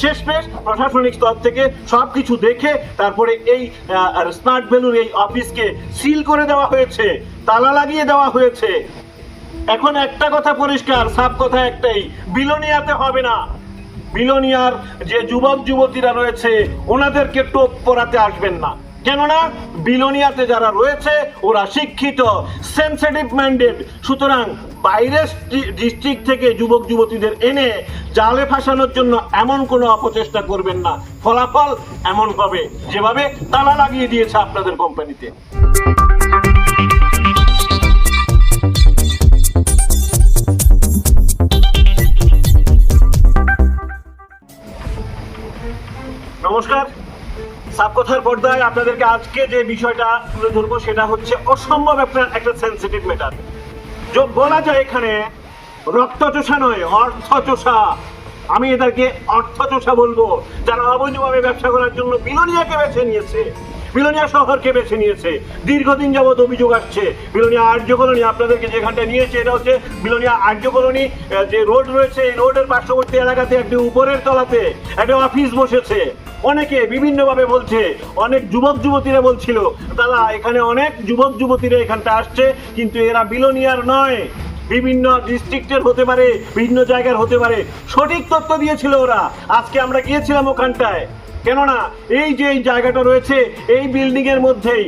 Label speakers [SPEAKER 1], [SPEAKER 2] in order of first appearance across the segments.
[SPEAKER 1] শেষমেশ প্রশাসনিক স্তর থেকে সবকিছু দেখে তারপরে এই স্মার্ট ভ্যালুর এই অফিসকে সিল করে দেওয়া হয়েছে, তালা লাগিয়ে দেওয়া হয়েছে। এখন একটা কথা পরিষ্কার সাপ কথা একটাই, বিলোনিয়াতে হবে না। বিলোনিয়ার যে যুবক, যুবতীরা রয়েছে, ওনাদেরকে টোপ পরাতে আসবেন না। কেননা, বিলোনিয়াতে যারা রয়েছে, ওরা শিক্ষিত সেন্সিটিভ মাইন্ডেড সুতরাং বাইরের ডিস্ট্রিক্ট থেকে যুবক, যুবতীদের এনে জালে ফাঁসানোর জন্য এমন কোনো অপচেষ্টা করবেন না। ফলাফল এমন হবে। যেভাবে তালা লাগিয়ে দিয়েছে আপনাদের কোম্পানিতে। নমস্কার। সাবকথার পর্দায় আপনাদেরকে আজকে যে বিষয়টা তুলে ধরবো সেটা হচ্ছে অসম্ভব একটা একটা সেন্সিটিভ ম্যাটার বলা যায় এখানে রক্ত চোষা নয় অর্থ চোষা আমি এদেরকে অর্থ চোষা বলব। যারা অবৈধভাবে ব্যবসা করার জন্য বিলোনিয়াকে বেছে নিয়েছে বিলোনিয়া শহরকে বেছে নিয়েছে, দীর্ঘদিন যাবৎ অভিযোগ আসছে। বিলোনিয়া আর্য কলোনি আপনাদেরকে যেখানটা নিয়েছে, এটা হচ্ছে বিলোনিয়া আর্য কলোনি যে রোড রয়েছে, এই রোডের পার্শ্ববর্তী এলাকাতে একটি উপরের তলাতে একটা অফিস বসেছে। অনেকে বিভিন্নভাবে বলছে, অনেক যুবক যুবতীরা বলছিল, দাদা, এখানে অনেক যুবক যুবতীরা এখানটা আসছে, কিন্তু এরা বিলোনিয়ার নয়। বিভিন্ন ডিস্ট্রিক্টের হতে পারে, বিভিন্ন জায়গার হতে পারে। সঠিক তথ্য দিয়েছিল ওরা। আজকে আমরা গিয়েছিলাম ওখানটায়। কেননা এই যে এই জায়গাটা রয়েছে, এই বিল্ডিং এর মধ্যেই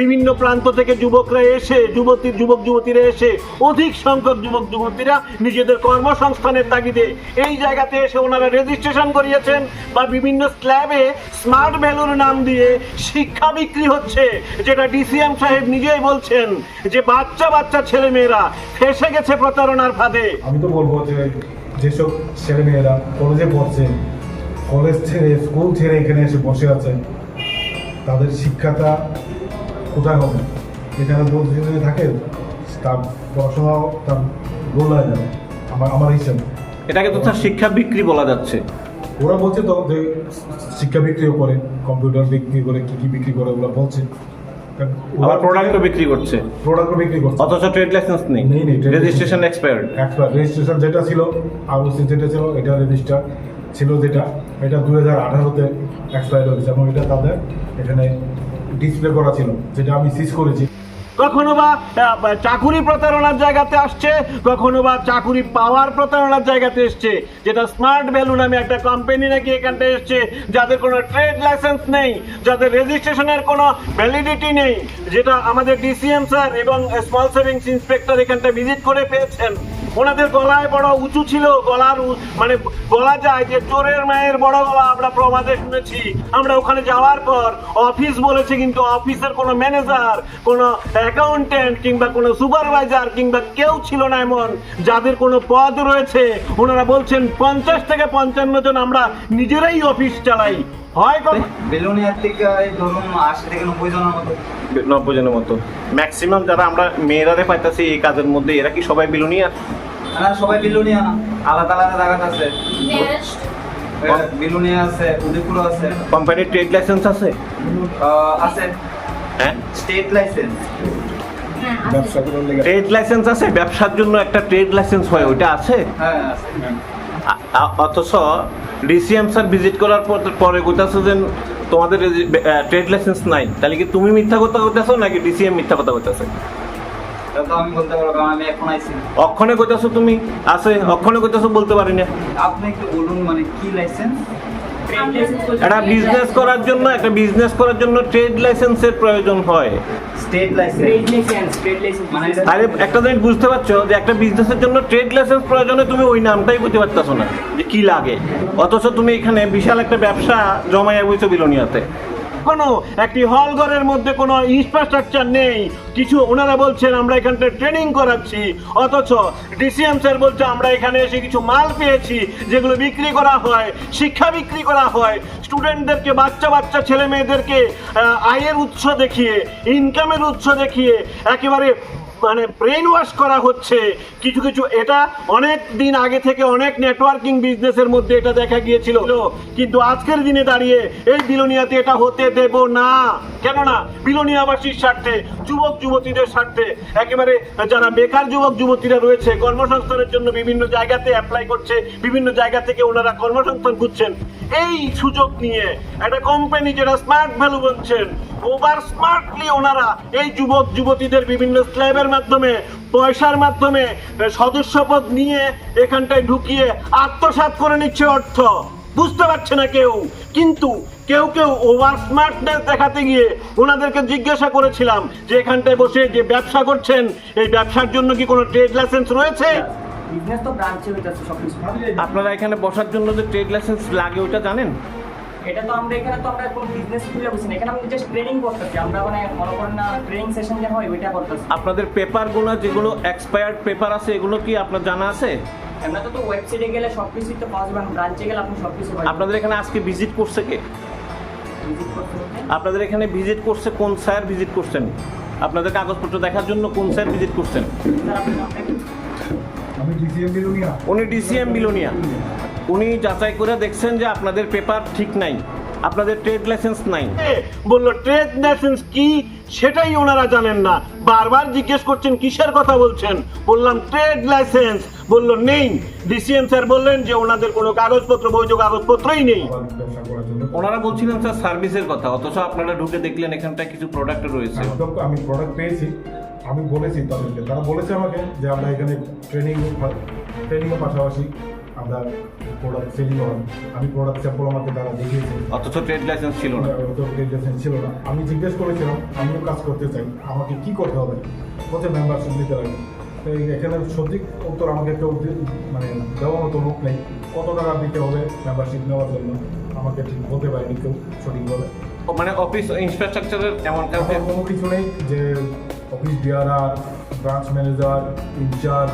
[SPEAKER 1] বিভিন্ন প্রান্ত থেকে যুবকরা এসে, যুবতী যুবক যুবতীরা এসে, অধিক সংখ্যক যুবক যুবতীরা নিজেদের কর্মসংস্থানের তাগিদে এই জায়গাতে এসে ওনারা রেজিস্ট্রেশন করিয়েছেন বা বিভিন্ন স্ল্যাবে স্মার্ট ভ্যালুর নাম দিয়ে শিক্ষা বিক্রি হচ্ছে, যেটা ডিসিএম সাহেব নিজেই বলছেন যে বাচ্চা বাচ্চা ছেলে মেয়েরা ফেসে গেছে প্রতারণার ফাঁদে।
[SPEAKER 2] আমি তো বলব যে যেসব ছেলেমেয়েরা কলেজে পড়ছে কলেজ ছেড়ে স্কুল ছেড়ে এখানে এসে বসে আছে। তাদের শিক্ষাটা কোথায় হবে? এখানে যদি থাকে তার পড়াশোনা তার গোল হয়ে যাবে। আমার আমার হিসেবে।
[SPEAKER 3] এটাকে তো স্যার শিক্ষা বিক্রি বলা যাচ্ছে।
[SPEAKER 2] ওরা বলছে তো যে শিক্ষা বিক্রিও করে কম্পিউটার বিক্রি করে কি কি বিক্রি করে ওরা বলছে।
[SPEAKER 3] আবার প্রোডাক্টও বিক্রি করছে।
[SPEAKER 2] প্রোডাক্টও বিক্রি করছে।
[SPEAKER 3] অথচ ট্রেড লাইসেন্স নেই।
[SPEAKER 2] নেই, নেই,
[SPEAKER 3] রেজিস্ট্রেশন এক্সপায়ার্ড
[SPEAKER 2] একটা রেজিস্ট্রেশন যেটা ছিল আরওসি যেটা ছিল এটা রেজিস্টার ছিল যেটা। এটা দু হাজার আঠারোতে এক্সপায়ার হয়েছে এবং এটা তাদের এখানে ডিসপ্লে করা ছিল, যেটা আমি সিজ করেছি।
[SPEAKER 1] কখনো বা চাকুরি প্রতারণার জায়গাতে আসছে, কখনো বা চাকুরি পাওয়ার প্রতারণার জায়গাতে এসছে, যেটা স্মার্ট ভ্যালু নামে একটা কোম্পানি নাকি এখানটা এসছে, যাদের কোনো ট্রেড লাইসেন্স নেই, যাদের রেজিস্ট্রেশনের কোনো ভ্যালিডিটি নেই, যেটা আমাদের ডিসিএম স্যার এবং স্মল সেভিংস ইন্সপেক্টর এখানটা ভিজিট করে পেয়েছেন। ওনাদের গলায় বড় উঁচু ছিল, গলার মানে বলা যায় যে চোরের মায়ের বড় গলা আমরা প্রবাদে শুনেছি। আমরা ওখানে যাওয়ার পর অফিস বলেছে কিন্তু অফিসের কোনো ম্যানেজার, কোনো অ্যাকাউন্টেন্ট কিংবা কোনো সুপারভাইজার কিংবা কেউ ছিল না এমন যাদের কোনো পদ রয়েছে। ওনারা বলছেন, পঞ্চাশ থেকে পঞ্চান্ন জন আমরা নিজেরাই অফিস চালাই। হয়
[SPEAKER 4] বেলুনিয়ার থেকে ধরুন আশি থেকে নব্বই জনের মতো।
[SPEAKER 3] নব্বই জনের মতো। ম্যাক্সিমাম যারা আমরা মেয়েরারে পাইতাছি এই কাজের মধ্যে এরা কি সবাই বিলুনিয়ার
[SPEAKER 4] না সবাই বিলুনিয়া না। আলাদা আলাদা আছে। বিলুনিয়া আছে উদয়পুর আছে।
[SPEAKER 3] কোম্পানির ট্রেড লাইসেন্স আছে?
[SPEAKER 4] আছে।
[SPEAKER 3] হ্যাঁ?
[SPEAKER 4] স্টেট লাইসেন্স
[SPEAKER 3] ট্রেড লাইসেন্স আছে? ব্যবসার জন্য একটা ট্রেড লাইসেন্স হয় ওইটা আছে?
[SPEAKER 4] হ্যাঁ আছে।
[SPEAKER 3] আ- অথচ ডিসিএম স্যার ভিজিট করার পর- পরে কইতাছো যে তোমাদের ট্রেড লাইসেন্স নাই। তাহলে কি তুমি মিথ্যা কথা কইতাছো নাকি ডিসিএম মিথ্যা কথা কইতাছে?
[SPEAKER 4] আমি বলতে পারব আমি এখন আইছি।
[SPEAKER 3] অক্ষণে কইতাছো তুমি? আছে অক্ষণে কইতাছো বলতে পারি না।
[SPEAKER 4] আপনি একটু বলুন মানে কি লাইসেন্স
[SPEAKER 3] একটা বিজনেস করার জন্য একটা বিজনেস করার জন্য ট্রেড লাইসেন্সের প্রয়োজন হয়।
[SPEAKER 4] স্টেট লাইসেন্স মানে
[SPEAKER 3] তাহলে একটা জিনিস বুঝতে পারছ যে একটা বিজনেসের জন্য ট্রেড লাইসেন্স প্রয়োজনে তুমি ওই নামটাই বুঝতে পারতেছো না যে কি লাগে। অথচ তুমি এখানে বিশাল একটা ব্যবসা জমাইয়া বইছো বিলোনিয়াতে।
[SPEAKER 1] কোনো একটি হল ঘরের মধ্যে কোনো ইনফ্রাস্ট্রাকচার নেই। কিছু ওনারা বলছেন, আমরা এখানটা ট্রেনিং করাচ্ছি। অথচ ডিসিএম স্যার বলছে, আমরা এখানে এসে কিছু মাল পেয়েছি, যেগুলো বিক্রি করা হয়, শিক্ষা বিক্রি করা হয়। স্টুডেন্টদেরকে বাচ্চা বাচ্চা, ছেলে মেয়েদেরকে আয়ের উৎস দেখিয়ে ইনকামের উৎস দেখিয়ে, একেবারে মানে ব্রেন ওয়াশ করা হচ্ছে। কিছু কিছু, এটা অনেক দিন আগে থেকে অনেক নেটওয়ার্কিং বিজনেসের মধ্যে এটা দেখা গিয়েছিল। কিন্তু আজকের দিনে দাঁড়িয়ে এই বিলোনিয়াতে এটা হতে দেব না। কেননা বিলোনিয়াবাসীর স্বার্থে, যুবক যুবতীদের স্বার্থে, একেবারে যারা বেকার যুবক যুবতীরা রয়েছে, কর্মসংস্থানের জন্য বিভিন্ন জায়গাতে অ্যাপ্লাই করছে, বিভিন্ন জায়গা থেকে ওনারা কর্মসংস্থান খুঁজছেন। এই সুযোগ নিয়ে একটা কোম্পানি যেটা স্মার্ট ভ্যালু বলছেন ওভার স্মার্টলি ওনারা এই যুবক, যুবতীদের বিভিন্ন স্ল্যাবের মাধ্যমে, পয়সার মাধ্যমে সদস্যপদ নিয়ে এখানটায় ঢুকিয়ে আত্মসাৎ করে নিচ্ছে অর্থ। বুঝতে পারছে না কেউ, কিন্তু কেউ কেউ ওভার স্মার্টনেস দেখাতে গিয়ে ওনাদেরকে জিজ্ঞাসা করেছিলাম যে এখানটায় বসে যে ব্যবসা করছেন, এই ব্যবসার জন্য কি কোনো ট্রেড লাইসেন্স রয়েছে?
[SPEAKER 5] বিজনেস তো ব্রাঞ্চে হইতেছে সব কিছু
[SPEAKER 3] আপনারা এখানে বসার জন্য যে ট্রেড লাইসেন্স লাগে ওটা জানেন?
[SPEAKER 5] এটা তো আমরা এখানে তো আমরা কোনো বিজনেস খুলে বসি না। এখানে আমরা জাস্ট ট্রেনিং করতেছি। আমরা মানে মনে করেন না ট্রেনিং সেশন যে হয় ওইটা করতেছি।
[SPEAKER 3] আপনাদের পেপারগুলো যেগুলো এক্সপায়ার্ড পেপার আছে এগুলো কি আপনার জানা আছে?
[SPEAKER 5] আমরা তো তো ওয়েবসাইটে গেলে সব কিছুই তো পাওয়া যাবে ব্রাঞ্চে গেলে আপনি সব কিছু
[SPEAKER 3] আপনাদের এখানে আজকে ভিজিট করছে কে? আপনাদের এখানে ভিজিট করছে কোন স্যার ভিজিট করছেন? আপনাদের কাগজপত্র দেখার জন্য কোন স্যার ভিজিট করছেন? উনি ডিসিএম বিলোনিয়া উনি যাচাই করে দেখছেন যে আপনাদের পেপার ঠিক নাই। আপনাদের ট্রেড লাইসেন্স নাই।
[SPEAKER 1] বলল ট্রেড লাইসেন্স কি? সেটাই ওনারা জানেন না। বারবার জিজ্ঞেস করছেন কিসের কথা বলছেন? বললাম ট্রেড লাইসেন্স বলল নেই। ডিসিএম স্যার বললেন যে ওনাদের কোনো কাগজপত্র বৈধ কাগজপত্রই নেই।
[SPEAKER 3] ওনারা বলছিলেন স্যার সার্ভিসের কথা। অথচ আপনারা ঢুকে দেখলেন এখানটায় কিছু প্রোডাক্ট রয়েছে।
[SPEAKER 2] আমি প্রোডাক্ট পেয়েছি। আমি বলেছি তাদেরকে। তারা বলেছে আমাকে যে আমরা এখানে ট্রেনিং ট্রেনিংয়ের পাশাপাশি আমরা প্রোডাক্ট সেলিং হয় আমি প্রোডাক্ট স্যাম্পল আমাকে তারা দেখিয়েছে।
[SPEAKER 3] অথচ ট্রেড লাইসেন্স ছিল না।
[SPEAKER 2] ওদের রেজিস্ট্রেশন ছিল না। আমি জিজ্ঞেস করেছিলাম আমিও কাজ করতে চাই। আমাকে কি করতে হবে? বলছে মেম্বারশিপ নিতে লাগে তো এই এখানে সঠিক উত্তর আমাকে কেউ মানে দেওয়ার মতো লোক নেই। কত টাকা দিতে হবে মেম্বারশিপ নেওয়ার জন্য? আমাকে ঠিক বলতে পারেনি কেউ সঠিকভাবে।
[SPEAKER 3] মানে অফিস ইনফ্রাস্ট্রাকচারের এমন
[SPEAKER 2] কোনো কিছু নেই যে office DRR branch manager in charge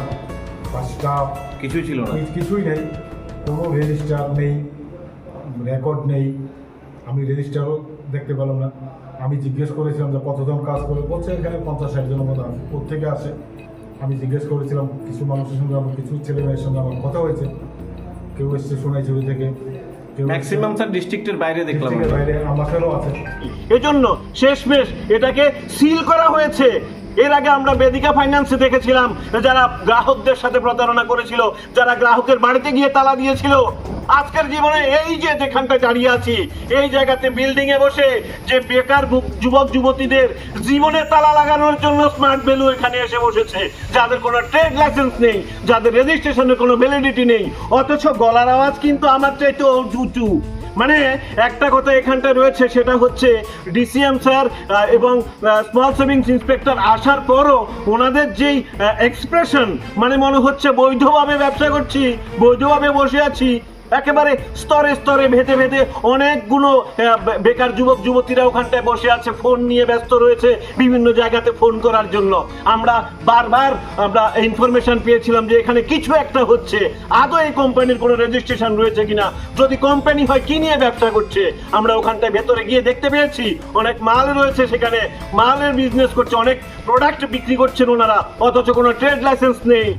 [SPEAKER 2] বা স্টাফ
[SPEAKER 3] কিছুই ছিল না।
[SPEAKER 2] কিছুই নেই কোনো রেজিস্টার নেই রেকর্ড নেই। আমি রেজিস্টারও দেখতে পেলাম না। আমি জিজ্ঞেস করেছিলাম যে কতজন কাজ করে বলছে এখানে পঞ্চাশ ষাট জনের মতো আছে কোথেকে আসে আমি জিজ্ঞেস করেছিলাম কিছু মানুষের সঙ্গে আমার কিছু ছেলে মেয়ের সঙ্গে আমার কথা হয়েছে। কেউ এসছে সোনাইছড়ি থেকে
[SPEAKER 3] ম্যাক্সিমাম স্যার ডিস্ট্রিক্টের বাইরে দেখলাম
[SPEAKER 2] বাইরে আমাদেরও আছে।
[SPEAKER 1] এজন্য শেষমেশ এটাকে সিল করা হয়েছে। এর আগে আমরা বেদিকা ফাইন্যান্সে দেখেছিলাম যারা গ্রাহকদের সাথে প্রতারণা করেছিল, যারা গ্রাহকের বাড়িতে গিয়ে তালা দিয়েছিল, আজকের জীবনে এই যে যেখানটায় দাঁড়িয়ে আছি, এই জায়গাতে বিল্ডিং এ বসে যে বেকার যুবক যুবতীদের জীবনে তালা লাগানোর জন্য স্মার্ট ভ্যালু এখানে এসে বসেছে, যাদের কোনো ট্রেড লাইসেন্স নেই, যাদের রেজিস্ট্রেশনের কোনো ভ্যালিডিটি নেই, অথচ গলার আওয়াজ কিন্তু আমার চাইতে উঁচু মানে একটা কথা এখানটা রয়েছে, সেটা হচ্ছে ডিসিএম স্যার এবং স্মল সেভিংস ইন্সপেক্টর আসার পরও ওনাদের যেই এক্সপ্রেশন মানে মনে হচ্ছে বৈধভাবে ব্যবসা করছি, বৈধভাবে বসে আছি একেবারে স্তরে স্তরে ভেদে ভেদে অনেকগুলো বেকার যুবক, যুবতীরা ওখানটায় বসে আছে, ফোন নিয়ে ব্যস্ত রয়েছে বিভিন্ন জায়গাতে ফোন করার জন্য। আমরা বারবার, আমরা ইনফরমেশন পেয়েছিলাম যে এখানে কিছু একটা হচ্ছে। আদৌ এই কোম্পানির কোনো রেজিস্ট্রেশন রয়েছে কিনা? যদি কোম্পানি হয়, কি নিয়ে ব্যবসা করছে? আমরা ওখানটায় ভেতরে গিয়ে দেখতে পেয়েছি, অনেক মাল রয়েছে সেখানে। মালের বিজনেস করছে, অনেক প্রোডাক্ট বিক্রি করছেন ওনারা, অথচ কোনো ট্রেড লাইসেন্স নেই।